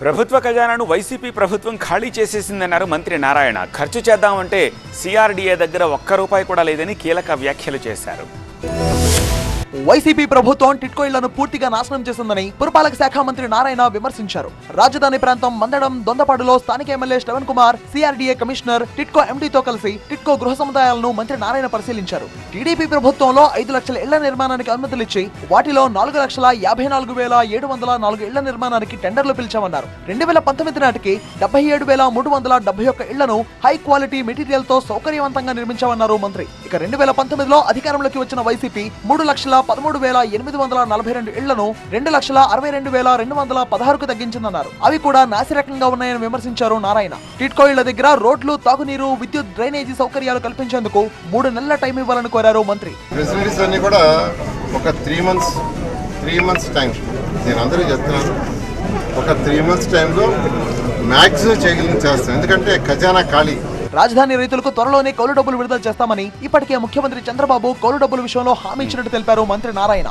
ప్రభుత్వ ఖజానాను వైసీపీ ప్రభుత్వం ఖాళీ చేసేసిందన్నారు మంత్రి నారాయణ. ఖర్చు చేద్దామంటే సిఆర్డీఏ దగ్గర ఒక్క రూపాయి కూడా లేదని కీలక వ్యాఖ్యలు చేశారు. వైసీపీ ప్రభుత్వం టిట్కో ఇళ్ళను పూర్తిగా నాశనం చేసిందని పురపాలక శాఖ మంత్రి నారాయణ విమర్శించారు. రాజధాని ప్రాంతం మందడం దొందపాడులో స్థానిక MLA Shravan Kumar CRDA commissioner TIDCO ఎండీతో కలిసి టిట్కో గృహ సముదాయాలను మంత్రి నారాయణ పరిశీలించారు. టీడీపీ ప్రభుత్వంలో ఐదు లక్షల ఇళ్ళ నిర్మాణానికి అనుమతులిచ్చి వాటిలో నాలుగు లక్షల యాభై నాలుగు వేల ఏడు వందల నాలుగు ఇళ్ళ నిర్మాణానికి టెండర్లు పిలిచామన్నారు. రెండు వేల పంతొమ్మిది నాటికి డెబ్బై ఏడు వేల మూడు వందల డెబ్బై ఒక్క ఇళ్ళను హై క్వాలిటీ మెటీరియల్తో సౌకర్యవంతంగా నిర్మించామన్నారు మంత్రి. ఇక రెండు వేల పంతొమ్మిదిలో అధికారంలోకి వచ్చిన వైసీపీ మూడు లక్షల పదమూడు వేల ఎనిమిది వందల నలభై రెండు ఇళ్ళను రెండు లక్షల అరవై రెండు వేల రెండు వందల పదహారుకు తగ్గించిందన్నారు. అవి కూడా నాసిరకంగా ఉన్నాయని విమర్శించారు నారాయణ. టిట్కో ఇళ్ళ దగ్గర రోడ్లు తాగునీరు విద్యుత్ డ్రైనేజీ సౌకర్యాలు కల్పించేందుకు మూడు నెలల టైం ఇవ్వాలని కోరారు మంత్రి. ఫెసిలిటీస్ కూడా ఒక three months three months time నేను అందరూ చెప్తున్నాను. ఒక త్రీ మంత్స్ టైంలో మ్యాక్సిమం చేయగలిగిన చేస్తాను. ఎందుకంటే ఖజానా ఖాళీ. రాజధాని రైతులకు త్వరలోనే కౌలు డబ్బులు విడుదల చేస్తామని ఇప్పటికే ముఖ్యమంత్రి చంద్రబాబు కౌలు డబ్బుల విషయంలో హామీ ఇచ్చినట్టు తెలిపారు మంత్రి నారాయణ.